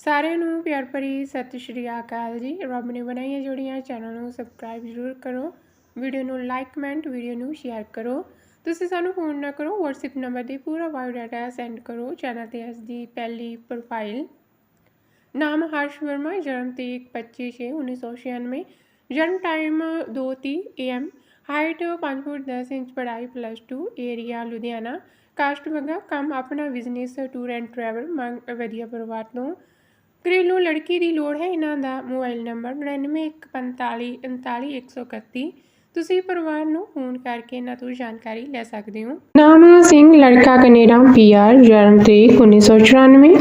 ਸਾਰਿਆਂ ਨੂੰ ਪਿਆਰ ਭਰੀ ਸਤਿ ਸ਼੍ਰੀ ਅਕਾਲ ਜੀ। ਰੱਬ ਨੇ ਬਣਾਈਆਂ ਜੋੜੀਆਂ, ਚੈਨਲ ਨੂੰ ਸਬਸਕ੍ਰਾਈਬ ਜ਼ਰੂਰ ਕਰੋ। ਵੀਡੀਓ ਨੂੰ ਲਾਈਕ ਕਮੈਂਟ ਵੀਡੀਓ ਨੂੰ ਸ਼ੇਅਰ ਕਰੋ। ਤੁਸੀਂ ਸਾਨੂੰ ਫੋਨ ਨਾ ਕਰੋ, WhatsApp ਨੰਬਰ ਤੇ ਪੂਰਾ ਬਾਇਓਡਾਟਾ ਸੈਂਡ ਕਰੋ। ਚੈਨਲ ਤੇ ਇਸ ਦੀ ਪਹਿਲੀ ਪ੍ਰੋਫਾਈਲ ਨਾਮ ਹਰਸ਼ ਵਰਮਾ, ਜਨਮ ਤਰੀਕ 25/6/1996 ਜਨਮ time 2:30 AM height 5 foot 10 inch, ਪੜ੍ਹਾਈ ਪਲੱਸ 2 ਏਰੀਆ ਲੁਧਿਆਣਾ। ਕਾਸਟ ਵਗਾ, ਕੰਮ ਆਪਣਾ ਬਿਜ਼ਨਸ ਟੂਰ ਐਂਡ ਟਰੈਵਲ ਮੰਗ ਵਧੀਆ ਪਰਿਵਾਰ ਤੋਂ। ਘਰੇਲੂ ਲੜਕੀ ਦੀ ਲੋੜ ਹੈ ਇਹਨਾਂ ਦਾ ਮੋਬਾਈਲ ਨੰਬਰ 9915439131 ਤੁਸੀਂ ਪਰਿਵਾਰ ਨੂੰ ਫੋਨ ਕਰਕੇ ਇਹਨਾਂ ਤੋਂ ਜਾਣਕਾਰੀ ਲੈ ਸਕਦੇ ਹੋ। ਨਾਮ ਸਿੰਘ, ਲੜਕਾ ਕੈਨੇਡਾ ਪੀਆਰ ਜਨਮ ਤਰੀਕ 1994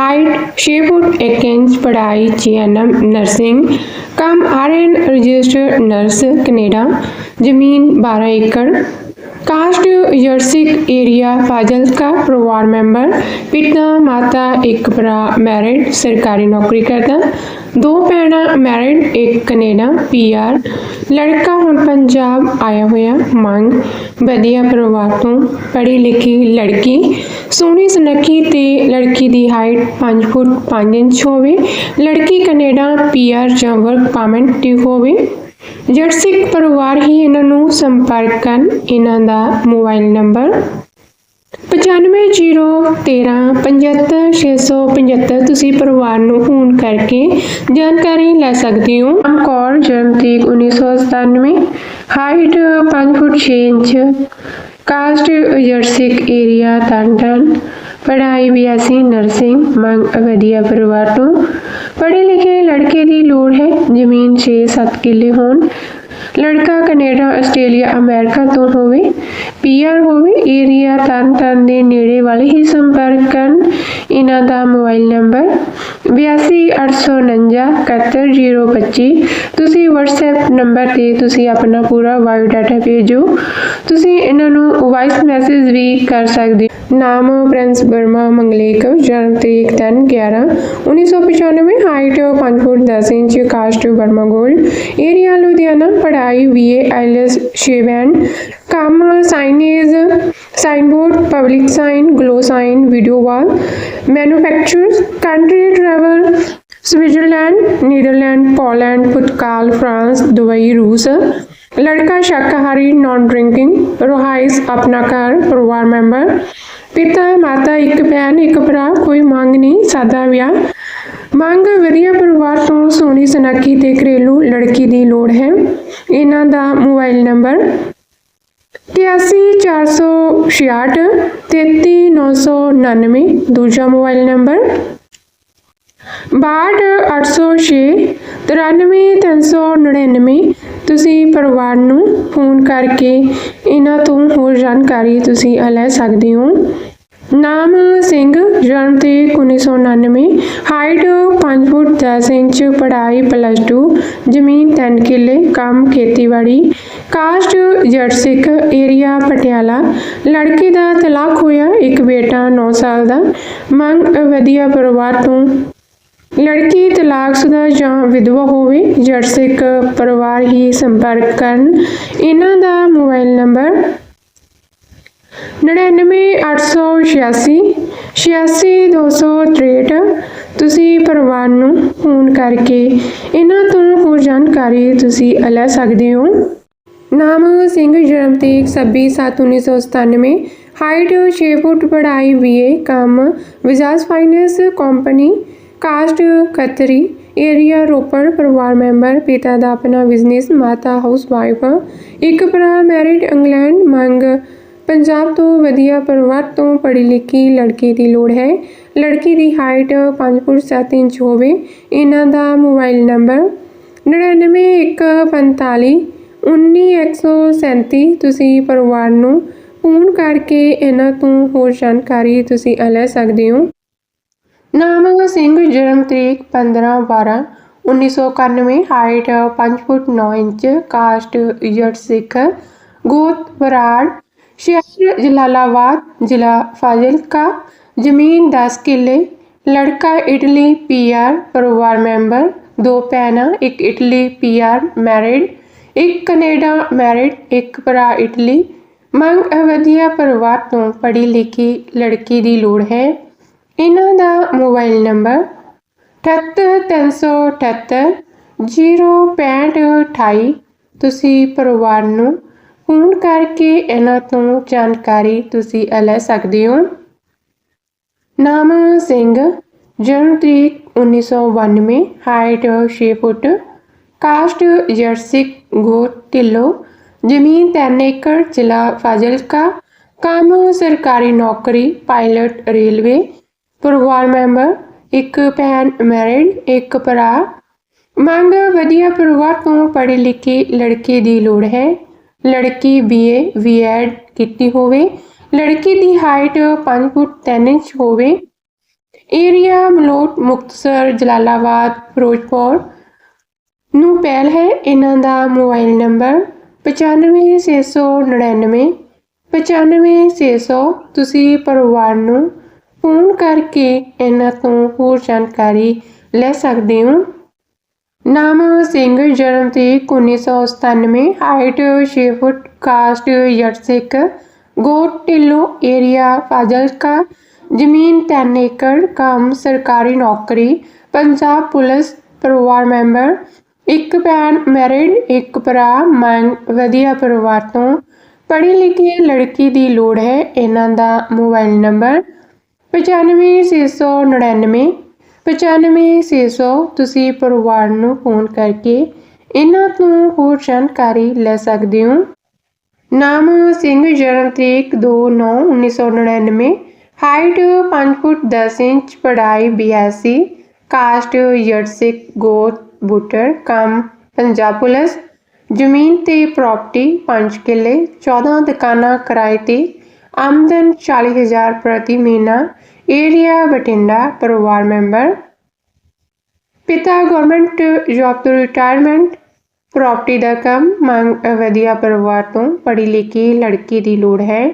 ਹਾਈਟ 6 ਫੁੱਟ 1 ਇੰਚ, ਪੜ੍ਹਾਈ ਜੀਐਨਐਮ ਨਰਸਿੰਗ। ਕੰਮ ਆਰਐਨ ਰਜਿਸਟਰਡ ਨਰਸ, ਕੈਨੇਡਾ। ਜ਼ਮੀਨ 12 ਏਕੜ। ਕਾਸਟ ਯਰਸਿਕ ਏਰੀਆ ਫਾਜ਼ਿਲਕਾ ਪਰਿਵਾਰ ਮੈਂਬਰ ਪਿਤਾ ਮਾਤਾ ਇੱਕ ਭਰਾ ਮੈਰਿਡ ਸਰਕਾਰੀ ਨੌਕਰੀ ਕਰਦਾ ਦੋ ਭੈਣਾਂ ਮੈਰਿਡ ਇੱਕ ਕੈਨੇਡਾ ਪੀਆਰ ਲੜਕਾ ਹੁਣ ਪੰਜਾਬ ਆਇਆ ਹੋਇਆ ਮੰਗ ਵਧੀਆ ਪਰਿਵਾਰ ਤੋਂ ਪੜ੍ਹੀ ਲਿਖੀ ਲੜਕੀ ਸੋਹਣੀ ਸੁਨੱਖੀ ਤੇ ਲੜਕੀ ਦੀ ਹਾਈਟ 5 ਫੁੱਟ 5 ਇੰਚ ਹੋਵੇ ਲੜਕੀ ਕੈਨੇਡਾ ਪੀਆਰ ਜਾਂ ਵਰਕ ਪਰਮਿਟ ਦੀ ਹੋਵੇ ਜਰਸਿਕ ਪਰਿਵਾਰ ਹੀ ਇਹਨਾਂ ਨੂੰ ਸੰਪਰਕ ਕਰਨ, ਇਹਨਾਂ ਦਾ ਮੋਬਾਈਲ ਨੰਬਰ 9501375675 ਤੁਸੀਂ ਪਰਿਵਾਰ ਨੂੰ ਫੋਨ ਕਰਕੇ ਜਾਣਕਾਰੀ ਲੈ ਸਕਦੇ ਹੋ। ਨਾਮ ਕੌਰ, ਜਨਮ ਤਰੀਕ 1997 ਹਾਈਟ 5 ਫੁੱਟ 6 ਇੰਚ, ਕਾਸਟ ਜਰਸਿਕ ਏਰੀਆ ਟੰਟਨ ਪੜ੍ਹਾਈ ਬੀਐਸਸੀ ਨਰਸਿੰਗ ਮੰਗ, ਵਧੀਆ ਪਰਿਵਾਰ ਤੋਂ। ਪੜ੍ਹੇ ਲਿਖੇ ਲੜਕੇ ਦੀ ਲੋੜ ਹੈ, ਜ਼ਮੀਨ 6-7 ਕਿੱਲੇ ਹੋਣ। ਲੜਕਾ ਕੈਨੇਡਾ, ਆਸਟ੍ਰੇਲੀਆ, ਅਮਰੀਕਾ ਤੋਂ ਹੋਵੇ। ਪੀਆਰ ਹੋਵੇ, ਏਰੀਆ ਤਰਨਤਾਰਨ ਦੇ ਨੇੜੇ ਵਾਲੇ ਹੀ ਸੰਪਰਕ ਕਰਨ। ਇਹਨਾਂ ਦਾ ਮੋਬਾਈਲ ਨੰਬਰ 8289971025 ਤੁਸੀਂ WhatsApp ਨੰਬਰ ਤੇ ਤੁਸੀਂ ਆਪਣਾ ਪੂਰਾ ਬਾਇਓ ਡਾਟਾ ਭੇਜੋ। ਤੁਸੀਂ ਇਹਨਾਂ ਨੂੰ ਵਾਇਸ ਮੈਸੇਜ ਵੀ ਕਰ ਸਕਦੇ ਹੋ। ਨਾਮ ਪ੍ਰਿੰਸ ਬਰਮਾ ਮੰਗਲੇਕਰ, ਜਨਮ ਤਰੀਕ 10 11 1995 ਹਾਈਟ 5 ਫੁੱਟ 10 ਇੰਚ ਕਾਸਟ ਬਰਮਾ ਗੋਲਡ। ਏਰੀਆ ਲੁਧਿਆਣਾ, ਪੜ੍ਹਾਈ ਬੀਏ ਆਈਲੈਸ ਸ਼ੇਵਨ ਕੰਮ signage sign board public sign glow sign video wall manufacturers country travel Switzerland Netherland Poland ਪੁਰਤਗਾਲ ਫਰਾਂਸ ਦੁਬਈ ਰੂਸ ਲੜਕਾ ਸ਼ਾਕਾਹਾਰੀ ਨਾਨ ਡਰਿੰਕਿੰਗ ਰੋਹਾਇਸ ਆਪਣਾ ਘਰ ਪਰਿਵਾਰ ਮੈਂਬਰ ਪਿਤਾ ਮਾਤਾ ਇੱਕ ਭੈਣ ਇੱਕ ਭਰਾ ਕੋਈ ਮੰਗ ਨਹੀਂ ਸਾਦਾ ਵਿਆਹ ਮੰਗ ਵਧੀਆ ਪਰਿਵਾਰ ਤੋਂ ਸੋਹਣੀ ਸੁਨੱਖੀ ਤੇ ਘਰੇਲੂ ਲੜਕੀ ਦੀ ਲੋੜ ਹੈ। ਇਹਨਾਂ ਦਾ ਮੋਬਾਈਲ ਨੰਬਰ 81466 33999 ਦੂਜਾ ਮੋਬਾਈਲ ਨੰਬਰ। 62806 93399 ਤੁਸੀਂ ਪਰਿਵਾਰ ਨੂੰ ਫੋਨ ਕਰਕੇ ਇਹਨਾਂ ਤੋਂ ਹੋਰ ਜਾਣਕਾਰੀ ਤੁਸੀਂ ਲੈ ਸਕਦੇ ਹੋ। ਨਾਮ ਸਿੰਘ, ਜਨਮ ਤੇ 1999 ਹਾਈਟ 5 ਫੁੱਟ 10 ਇੰਚ, ਪੜ੍ਹਾਈ ਪਲੱਸ 2 ਜ਼ਮੀਨ 3 ਕਿੱਲੇ, ਕੰਮ ਖੇਤੀਬਾੜੀ ਕਾਸਟ ਜੱਟ ਸਿੱਖ ਏਰੀਆ ਪਟਿਆਲਾ। ਲੜਕੀ ਦਾ ਤਲਾਕ ਹੋਇਆ ਇੱਕ ਬੇਟਾ 9 ਸਾਲ ਦਾ। ਮੰਗ ਵਧੀਆ ਪਰਿਵਾਰ ਤੋਂ। ਲੜਕੀ ਤਲਾਕਸ਼ੁਦਾ ਜਾਂ ਵਿਧਵਾ ਹੋਵੇ, ਜੱਟ ਸਿੱਖ ਪਰਿਵਾਰ ਹੀ ਸੰਪਰਕ ਕਰਨ। ਇਹਨਾਂ ਦਾ ਮੋਬਾਈਲ ਨੰਬਰ 99886 86263 ਤੁਸੀਂ ਪਰਿਵਾਰ ਨੂੰ ਫੋਨ ਕਰਕੇ ਇਹਨਾਂ ਤੋਂ ਹੋਰ ਜਾਣਕਾਰੀ ਤੁਸੀਂ ਲੈ ਸਕਦੇ ਹੋ। ਨਾਮ ਸਿੰਘ ਜਨਮ ਤਰੀਕ 26/7/1997 ਹਾਈਟ 6 ਫੁੱਟ, ਪੜ੍ਹਾਈ ਬੀਏ ਕੰਮ ਵਿਜਾਸ ਫਾਈਨੈਂਸ ਕੰਪਨੀ, ਕਾਸਟ ਕਤਰੀ, ਏਰੀਆ ਰੋਪੜ, ਪਰਿਵਾਰ ਮੈਂਬਰ, ਪਿਤਾ ਦਾ ਆਪਣਾ ਬਿਜ਼ਨਸ, ਮਾਤਾ ਹਾਊਸ ਵਾਈਫ, ਇੱਕ ਭਰਾ, ਮੈਰਿਡ ਇੰਗਲੈਂਡ, ਮੰਗ ਪੰਜਾਬ ਤੋਂ ਵਧੀਆ ਪਰਿਵਾਰ ਤੋਂ ਪੜ੍ਹੀ ਲਿਖੀ ਲੜਕੀ ਦੀ ਲੋੜ ਹੈ। ਲੜਕੀ ਦੀ ਹਾਈਟ 5 ਫੁੱਟ 7 ਇੰਚ ਹੋਵੇ। ਇਹਨਾਂ ਦਾ ਮੋਬਾਈਲ ਨੰਬਰ 9915 19137 ਤੁਸੀਂ ਪਰਿਵਾਰ ਨੂੰ ਫੋਨ ਕਰਕੇ ਇਹਨਾਂ ਤੋਂ ਹੋਰ ਜਾਣਕਾਰੀ ਤੁਸੀਂ ਲੈ ਸਕਦੇ ਹੋ। ਨਾਮ ਸਿੰਘ ਜਨਮ ਤਰੀਕ 15 12 1991 height 5 foot 9 inch. Caste Jat ਸਿੱਖ। ਗੋਤ ਬਰਾੜ ਸ਼ਹਿਰ ਜਲਾਲਾਬਾਦ, ਜ਼ਿਲ੍ਹਾ ਫਾਜ਼ਿਲਕਾ, ਜ਼ਮੀਨ 10 ਕਿੱਲੇ, ਲੜਕਾ ਇਟਲੀ ਪੀਆਰ ਪਰਿਵਾਰ ਮੈਂਬਰ, ਦੋ ਭੈਣਾਂ, ਇੱਕ ਇਟਲੀ ਪੀਆਰ ਮੈਰਿਡ, ਇੱਕ ਕੈਨੇਡਾ ਮੈਰਿਡ, ਇੱਕ ਭਰਾ ਇਟਲੀ। ਮੰਗ ਵਧੀਆ ਪਰਿਵਾਰ ਤੋਂ ਪੜ੍ਹੀ ਲਿਖੀ ਲੜਕੀ ਦੀ ਲੋੜ ਹੈ। ਇਹਨਾਂ ਦਾ ਮੋਬਾਈਲ ਨੰਬਰ 78378 06528 ਤੁਸੀਂ ਪਰਿਵਾਰ ਨੂੰ ਫੋਨ ਕਰਕੇ ਇਹਨਾਂ ਤੋਂ ਜਾਣਕਾਰੀ ਤੁਸੀਂ ਲੈ ਸਕਦੇ ਹੋ। ਨਾਮ ਸਿੰਘ, ਜਨਮ ਤਰੀਕ 1992 ਹਾਈਟ 6 ਫੁੱਟ ਕਾਸਟ ਜਰਸਿਕ ਗੋਤ ਢਿੱਲੋਂ, ਜ਼ਮੀਨ 3 ਏਕੜ, ਜ਼ਿਲ੍ਹਾ ਫਾਜ਼ਿਲਕਾ, ਕੰਮ ਸਰਕਾਰੀ ਨੌਕਰੀ ਪਾਇਲਟ ਰੇਲਵੇ, ਪਰਿਵਾਰ ਮੈਂਬਰ, ਇੱਕ ਭੈਣ ਮੈਰਿਡ ਇੱਕ ਭਰਾ। ਮੰਗ ਵਧੀਆ ਪਰਿਵਾਰ ਤੋਂ ਪੜ੍ਹੇ ਲਿਖੇ ਲੜਕੇ ਦੀ ਲੋੜ ਹੈ। ਲੜਕੀ ਬੀਏ ਬੀਐਡ ਕੀਤੀ ਹੋਵੇ। ਲੜਕੀ ਦੀ ਹਾਈਟ 5 ਫੁੱਟ 3 ਇੰਚ ਹੋਵੇ। ਏਰੀਆ ਮਲੋਟ, ਮੁਕਤਸਰ, ਜਲਾਲਾਬਾਦ, ਫਿਰੋਜ਼ਪੁਰ ਨੂੰ ਪਹਿਲ ਹੈ। ਇਹਨਾਂ ਦਾ ਮੋਬਾਈਲ ਨੰਬਰ 95699 95600 ਤੁਸੀਂ ਪਰਿਵਾਰ ਨੂੰ ਫੋਨ ਕਰਕੇ ਇਹਨਾਂ ਤੋਂ ਹੋਰ ਜਾਣਕਾਰੀ ਲੈ ਸਕਦੇ ਹੋ। ਨਾਮ ਸਿੰਘ ਜਨਮ ਤਰੀਕ 1997 height 6 foot caste Jat Sikh ਗੋਟ ਢਿੱਲੋਂ ਏਰੀਆ ਫਾਜ਼ਿਲਕਾ, ਜ਼ਮੀਨ 3 ਏਕੜ, ਕੰਮ ਸਰਕਾਰੀ ਨੌਕਰੀ, ਪੰਜਾਬ ਪੁਲਿਸ ਪਰਿਵਾਰ ਮੈਂਬਰ, ਇੱਕ ਭੈਣ ਮੈਰਿਡ ਇੱਕ ਭਰਾ, ਮੰਗ ਵਧੀਆ ਪਰਿਵਾਰ ਤੋਂ। ਪੜ੍ਹੀ ਲਿਖੀ ਲੜਕੀ ਦੀ ਲੋੜ ਹੈ, ਇਹਨਾਂ ਦਾ ਮੋਬਾਈਲ ਨੰਬਰ 95699 95600 ਤੁਸੀਂ ਪਰਿਵਾਰ ਨੂੰ ਫੋਨ ਕਰਕੇ ਇਹਨਾਂ ਤੋਂ ਹੋਰ ਜਾਣਕਾਰੀ ਲੈ ਸਕਦੇ ਹੋ। ਨਾਮ ਸਿੰਘ ਜਨਮ ਤਰੀਕ 2/9/1999 ਹਾਈਟ 5 ਫੁੱਟ 10 ਇੰਚ, ਪੜ੍ਹਾਈ BSc ਕਾਸਟ ਜਰਸਿਕ ਗੋਤ ਬੁੱਟਰ, ਕੰਮ ਪੰਜਾਬ ਪੁਲਿਸ, ਜ਼ਮੀਨ ਤੇ ਪ੍ਰਾਪਰਟੀ 5 ਕਿੱਲੇ 14 ਦੁਕਾਨਾਂ ਕਿਰਾਏ ਤੇ ਆਮਦਨ 40000 ਪ੍ਰਤੀ ਮਹੀਨਾ ਏਰੀਆ ਬਠਿੰਡਾ ਪਰਿਵਾਰ ਮੈਂਬਰ ਪਿਤਾ ਗਵਰਨਮੈਂਟ ਜੌਬ ਤੋਂ ਰਿਟਾਇਰਮੈਂਟ ਪ੍ਰਾਪਰਟੀ ਦਾ ਕੰਮ ਮੰਗ, ਵਧੀਆ ਪਰਿਵਾਰ ਤੋਂ ਪੜ੍ਹੀ ਲਿਖੀ ਲੜਕੀ ਦੀ ਲੋੜ ਹੈ।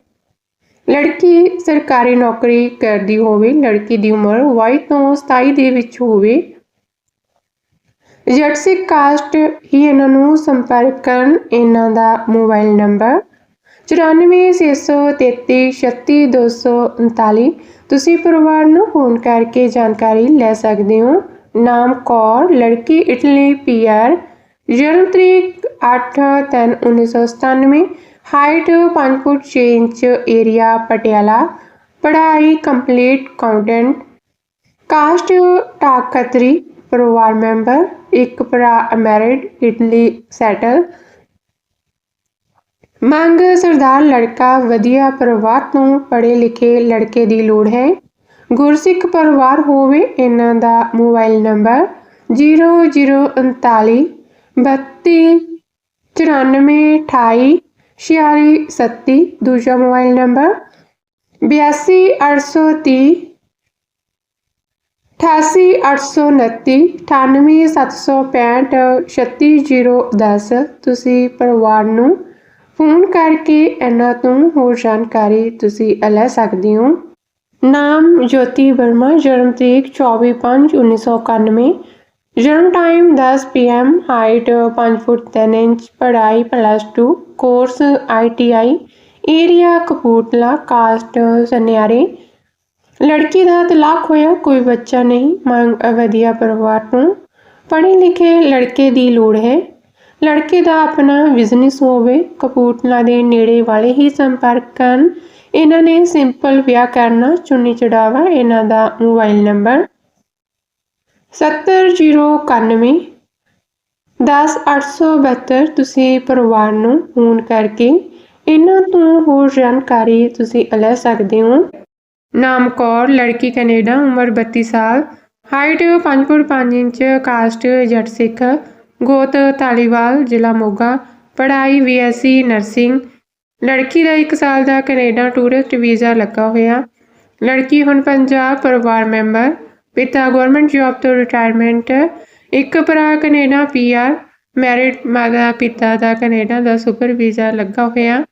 ਲੜਕੀ ਸਰਕਾਰੀ ਨੌਕਰੀ ਕਰਦੀ ਹੋਵੇ, ਲੜਕੀ ਦੀ ਉਮਰ 22 ਤੋਂ 27 ਦੇ ਵਿੱਚ ਹੋਵੇ। ਜਰਸਿਕ ਕਾਸਟ ਹੀ ਇਹਨਾਂ ਨੂੰ ਸੰਪਰਕ ਕਰਨ ਇਹਨਾਂ ਦਾ ਮੋਬਾਈਲ ਨੰਬਰ। 9463336239 ਤੁਸੀਂ ਪਰਿਵਾਰ ਨੂੰ ਫੋਨ ਕਰਕੇ ਜਾਣਕਾਰੀ ਲੈ ਸਕਦੇ ਹੋ। ਨਾਮ ਕੌਰ, ਲੜਕੀ ਇਟਲੀ ਪੀਆਰ ਜਨਮ ਤਰੀਕ 8/3/1997 height 5 foot 6 inch, area Patiala, ਪੜ੍ਹਾਈ ਕੰਪਲੀਟ, ਅਕਾਊਂਟੈਂਟ। ਕਾਸਟ ਟਾਕਤਰੀ ਪਰਿਵਾਰ ਮੈਂਬਰ, ਇੱਕ ਭਰਾ, ਅਮੈਰਿਡ, ਇਟਲੀ, ਸੈਟਲ। ਮੰਗ ਸਰਦਾਰ ਲੜਕਾ ਵਧੀਆ ਪਰਿਵਾਰ ਤੋਂ ਪੜ੍ਹੇ ਲਿਖੇ ਲੜਕੇ ਦੀ ਲੋੜ ਹੈ। ਗੁਰਸਿੱਖ ਪਰਿਵਾਰ ਹੋਵੇ ਇਹਨਾਂ ਦਾ ਮੋਬਾਈਲ ਨੰਬਰ 0039 32 94 28 ਛਿਆਲੀ 37 ਦੂਜਾ ਮੋਬਾਈਲ ਨੰਬਰ 82 830 88 829 98765 ਤੁਸੀਂ ਪਰਿਵਾਰ ਨੂੰ ਫੋਨ ਕਰਕੇ ਇਹਨਾਂ ਤੋਂ ਹੋਰ ਜਾਣਕਾਰੀ ਤੁਸੀਂ ਲੈ ਸਕਦੇ ਹੋ। ਨਾਮ ਜੋਤੀ ਵਰਮਾ, ਜਨਮ ਤਰੀਕ 24/5/1991 ਜਨਮ time 10 pm height 5 foot 3 inch, ਪੜ੍ਹਾਈ plus 2 course ITI area Kapurthala caste ਸਨਿਆਰੇ। ਲੜਕੀ ਦਾ ਤਲਾਕ ਹੋਇਆ, ਕੋਈ ਬੱਚਾ ਨਹੀਂ, ਮੰਗ ਵਧੀਆ ਪਰਿਵਾਰ ਤੋਂ। ਪੜ੍ਹੇ ਲਿਖੇ ਲੜਕੇ ਦੀ ਲੋੜ ਹੈ। ਲੜਕੇ ਦਾ ਆਪਣਾ ਬਿਜ਼ਨਸ ਹੋਵੇ, ਕਪੂਰਥਲਾ ਦੇ ਨੇੜੇ ਵਾਲੇ ਹੀ ਸੰਪਰਕ ਕਰਨ। ਇਹਨਾਂ ਨੇ ਸਿੰਪਲ ਵਿਆਹ ਕਰਨਾ ਚੁੰਨੀ ਚੜਾਵਾ ਇਹਨਾਂ ਦਾ ਮੋਬਾਈਲ ਨੰਬਰ 70091 10872 ਤੁਸੀਂ ਪਰਿਵਾਰ ਨੂੰ ਫੋਨ ਕਰਕੇ ਇਹਨਾਂ ਤੋਂ ਹੋਰ ਜਾਣਕਾਰੀ ਤੁਸੀਂ ਲੈ ਸਕਦੇ ਹੋ। ਨਾਮ ਕੌਰ, ਲੜਕੀ ਕੈਨੇਡਾ, ਉਮਰ 32 ਸਾਲ height 5 foot 5 inch caste Jat ਸਿੱਖ ਗੋਤ ਧਾਲੀਵਾਲ, ਜ਼ਿਲ੍ਹਾ ਮੋਗਾ। ਪੜ੍ਹਾਈ ਬੀਐਸਸੀ ਨਰਸਿੰਗ। ਲੜਕੀ ਦਾ 1 ਸਾਲ ਦਾ ਕੈਨੇਡਾ ਟੂਰਿਸਟ ਵੀਜ਼ਾ ਲੱਗਾ ਹੋਇਆ। ਲੜਕੀ ਹੁਣ ਪੰਜਾਬ ਪਰਿਵਾਰ ਮੈਂਬਰ। ਪਿਤਾ ਗਵਰਨਮੈਂਟ ਜੌਬ ਤੋਂ ਰਿਟਾਇਰਮੈਂਟ। ਇੱਕ ਭਰਾ ਕੈਨੇਡਾ ਪੀਆਰ ਮੈਰਿਡ ਮਾਤਾ ਪਿਤਾ ਦਾ ਕੈਨੇਡਾ ਦਾ ਸੁਪਰ ਵੀਜ਼ਾ ਲੱਗਾ ਹੋਇਆ।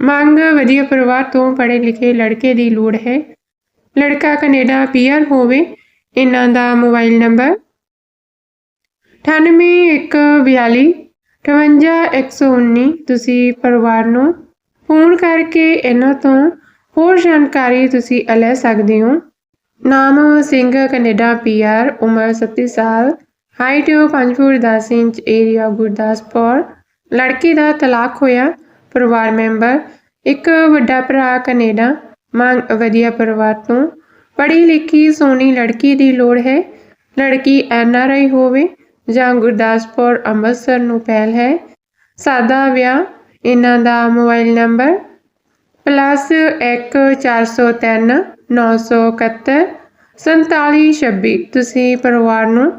ਮੰਗ ਵਧੀਆ ਪਰਿਵਾਰ ਤੋਂ ਪੜ੍ਹੇ ਲਿਖੇ ਲੜਕੇ ਦੀ ਲੋੜ ਹੈ। ਲੜਕਾ ਕੈਨੇਡਾ ਪੀਆਰ ਹੋਵੇ। ਇਹਨਾਂ ਦਾ ਮੋਬਾਈਲ ਨੰਬਰ 9842 58119 ਤੁਸੀਂ ਪਰਿਵਾਰ ਨੂੰ ਫੋਨ ਕਰਕੇ ਇਹਨਾਂ ਤੋਂ ਹੋਰ ਜਾਣਕਾਰੀ ਤੁਸੀਂ ਲੈ ਸਕਦੇ ਹੋ। ਨਾਮ ਸਿੰਘ, ਕੈਨੇਡਾ ਪੀਆਰ ਉਮਰ 37 ਸਾਲ height 5 foot 10 inch area Gurdaspur. ਲੜਕੀ ਦਾ ਤਲਾਕ ਹੋਇਆ, ਪਰਿਵਾਰ ਮੈਂਬਰ। ਇੱਕ ਵੱਡਾ ਭਰਾ, ਕੈਨੇਡਾ। ਮੰਗ ਵਧੀਆ ਪਰਿਵਾਰ ਤੋਂ। ਪੜ੍ਹੀ ਲਿਖੀ ਸੋਹਣੀ ਲੜਕੀ ਦੀ ਲੋੜ ਹੈ। ਲੜਕੀ ਐਨ ਆਰ ਆਈ ਹੋਵੇ। ਜਾਂ ਗੁਰਦਾਸਪੁਰ ਅੰਮ੍ਰਿਤਸਰ ਨੂੰ ਪਹਿਲ ਹੈ। ਸਾਦਾ ਵਿਆਹ, ਇਹਨਾਂ ਦਾ ਮੋਬਾਈਲ ਨੰਬਰ ਪਲੱਸ 1 403 971 4726 ਤੁਸੀਂ ਪਰਿਵਾਰ ਨੂੰ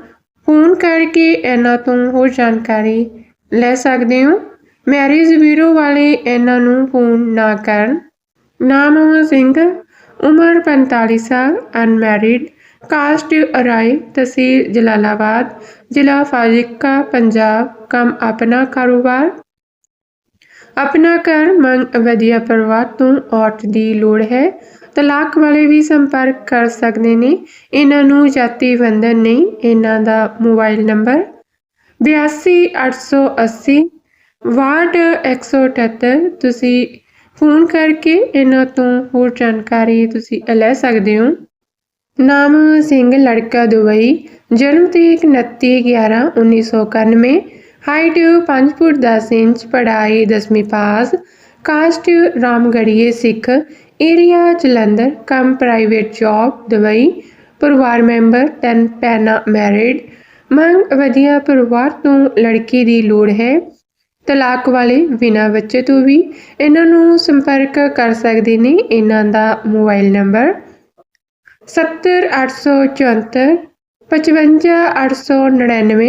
ਫੋਨ ਕਰਕੇ ਇਹਨਾਂ ਤੋਂ ਹੋਰ ਜਾਣਕਾਰੀ ਲੈ ਸਕਦੇ ਹੋ। ਮੈਰਿਜ ਬਿਊਰੋ ਵਾਲੇ ਇਹਨਾਂ ਨੂੰ ਫੋਨ ਨਾ ਕਰਨ। ਨਾਮ ਸਿੰਘ, ਉਮਰ 45 ਸਾਲ, ਅਨਮੈਰਿਡ ਕਾਸਟ ਅਰਾਈ ਤਹਿਸੀਲ ਜਲਾਲਾਬਾਦ, ਜ਼ਿਲ੍ਹਾ ਫਾਜ਼ਿਲਕਾ, ਪੰਜਾਬ। ਕੰਮ ਆਪਣਾ ਕਾਰੋਬਾਰ? ਆਪਣਾ ਘਰ ਮੰਗ ਵਧੀਆ ਪਰਿਵਾਰ ਤੋਂ ਔਰਤ ਦੀ ਲੋੜ ਹੈ। ਤਲਾਕ ਵਾਲੇ ਵੀ ਸੰਪਰਕ ਕਰ ਸਕਦੇ ਨੇ। ਇਹਨਾਂ ਨੂੰ ਜਾਤੀ ਬੰਧਨ ਨਹੀਂ, ਇਹਨਾਂ ਦਾ ਮੋਬਾਈਲ ਨੰਬਰ 82880 ਵਾਰਡ 178 ਤੁਸੀਂ ਫੋਨ ਕਰਕੇ ਇਹਨਾਂ ਤੋਂ ਹੋਰ ਜਾਣਕਾਰੀ ਤੁਸੀਂ ਲੈ ਸਕਦੇ ਹੋ। ਨਾਮ ਸਿੰਘ ਲੜਕਾ ਦੁਬਈ, ਜਨਮ ਤਰੀਕ 29 11 1991 ਹਾਈਟ 5 ਫੁੱਟ 10 ਇੰਚ, ਪੜ੍ਹਾਈ 10ਵੀਂ ਪਾਸ ਕਾਸਟ ਰਾਮਗੜੀਏ ਸਿੱਖ ਏਰੀਆ ਜਲੰਧਰ, ਕੰਮ ਪ੍ਰਾਈਵੇਟ ਜੌਬ ਦੁਬਈ, ਪਰਿਵਾਰ ਮੈਂਬਰ, ਤਿੰਨ ਪੈਨਾ ਮੈਰਿਡ ਮੰਗ ਵਧੀਆ ਪਰਿਵਾਰ ਤੋਂ ਲੜਕੀ ਦੀ ਲੋੜ ਹੈ। ਤਲਾਕ ਵਾਲੇ ਬਿਨਾਂ ਬੱਚੇ ਤੋਂ ਵੀ ਇਹਨਾਂ ਨੂੰ ਸੰਪਰਕ ਕਰ ਸਕਦੇ ਨੇ। ਇਹਨਾਂ ਦਾ ਮੋਬਾਈਲ ਨੰਬਰ 70874 55899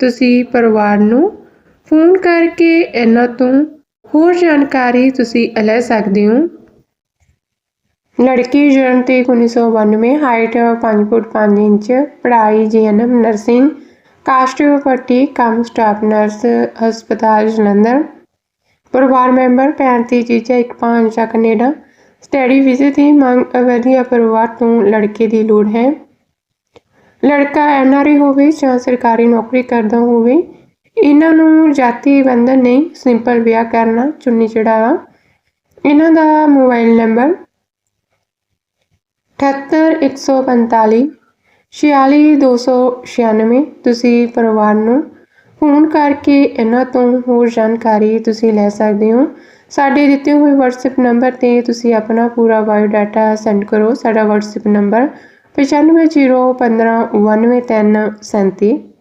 ਤੁਸੀਂ ਪਰਿਵਾਰ ਨੂੰ ਫੋਨ ਕਰਕੇ ਇਹਨਾਂ ਤੋਂ ਹੋਰ ਜਾਣਕਾਰੀ ਤੁਸੀਂ ਲੈ ਸਕਦੇ ਹੋ। ਲੜਕੀ ਜਨਮ ਤੇ 1992 ਹਾਈਟ 5 ਫੁੱਟ 5 ਇੰਚ, ਪੜ੍ਹਾਈ ਜੀਐਨਐਮ ਨਰਸਿੰਗ, ਕਾਸਟ ਪੱਟੀ ਕੰਮ ਸਟਾਫ ਨਰਸ ਹਸਪਤਾਲ ਜਲੰਧਰ। ਪਰਿਵਾਰ ਮੈਂਬਰ ਭੈਣ ਤੇ ਜੀਜਾ ਇੱਕ ਭਾਂਜਾ ਕੈਨੇਡਾ ਸਟੱਡੀ ਵੀਜ਼ੇ ਦੀ ਮੰਗ ਵਧੀਆ ਪਰਿਵਾਰ ਤੋਂ ਲੜਕੇ ਦੀ ਲੋੜ ਹੈ ਲੜਕਾ ਐਨਆਰਆਈ ਹੋਵੇ ਜਾਂ ਸਰਕਾਰੀ ਨੌਕਰੀ ਕਰਦਾ ਹੋਵੇ ਇਹਨਾਂ ਨੂੰ ਜਾਤੀ ਬੰਧਨ ਨਹੀਂ ਸਿੰਪਲ ਵਿਆਹ ਕਰਨਾ ਚੁੰਨੀ ਚੜਾਵਾ ਇਹਨਾਂ ਦਾ ਮੋਬਾਈਲ ਨੰਬਰ 78145 46296 ਤੁਸੀਂ ਪਰਿਵਾਰ ਨੂੰ ਫੋਨ ਕਰਕੇ ਇਹਨਾਂ ਤੋਂ ਹੋਰ ਜਾਣਕਾਰੀ ਤੁਸੀਂ ਲੈ ਸਕਦੇ ਹੋ ਸਾਡੇ ਦਿੱਤੇ ਹੋਏ WhatsApp ਨੰਬਰ ਤੇ ਤੁਸੀਂ ਆਪਣਾ ਪੂਰਾ ਬਾਇਓ ਡਾਟਾ ਸੈਂਡ ਕਰੋ। ਸਾਡਾ WhatsApp ਨੰਬਰ 9501599337